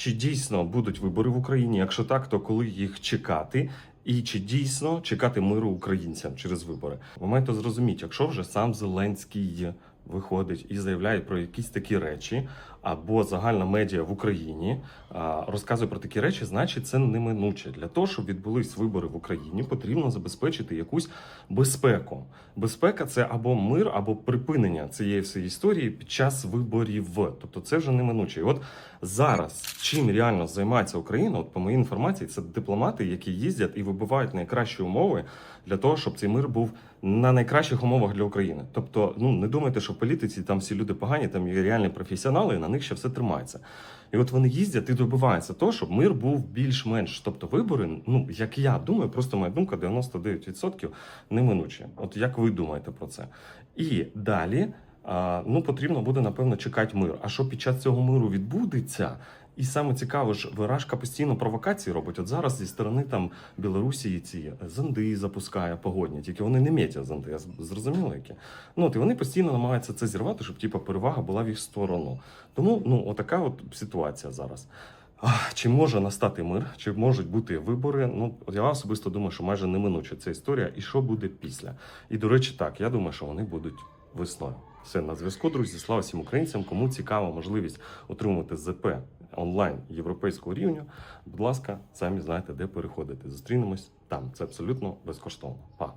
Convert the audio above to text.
чи дійсно будуть вибори в Україні? Якщо так, то коли їх чекати? І чи дійсно чекати миру українцям через вибори? Ви маєте зрозуміти, якщо вже сам Зеленський виходить і заявляє про якісь такі речі, або загальна медіа в Україні розказує про такі речі, значить це неминуче. Для того, щоб відбулись вибори в Україні, потрібно забезпечити якусь безпеку. Безпека це або мир, або припинення цієї всієї історії під час виборів. Тобто це вже неминуче. І от зараз чим реально займається Україна, от по моїй інформації, це дипломати, які їздять і вибивають найкращі умови для того, щоб цей мир був на найкращих умовах для України. Тобто, ну не думайте, що політиці там всі люди погані, там є реальні професіонали, і на них ще все тримається. І от вони їздять і добиваються того, щоб мир був більш-менш. Тобто вибори, ну як я думаю, просто моя думка 99% неминучі. От як ви думаєте про це? І далі. Ну, потрібно буде напевно чекати мир. А що під час цього миру відбудеться? І саме цікаво ж, виражка постійно провокації робить. От зараз зі сторони там Білорусі ці зонди запускає погодні, тільки вони не метять зонди, я з- зрозуміло які. Ну от і вони постійно намагаються це зірвати, щоб типу, перевага була в їх сторону. Тому ну отака от ситуація зараз. Чи може настати мир, чи можуть бути вибори? Ну я особисто думаю, що майже неминуча ця історія. І що буде після? І до речі, так я думаю, що вони будуть весною. Все на зв'язку, друзі. Слава всім українцям. Кому цікава можливість отримати ЗП онлайн європейського рівня. Будь ласка, самі знаєте, де переходити. Зустрінемось там. Це абсолютно безкоштовно. Па.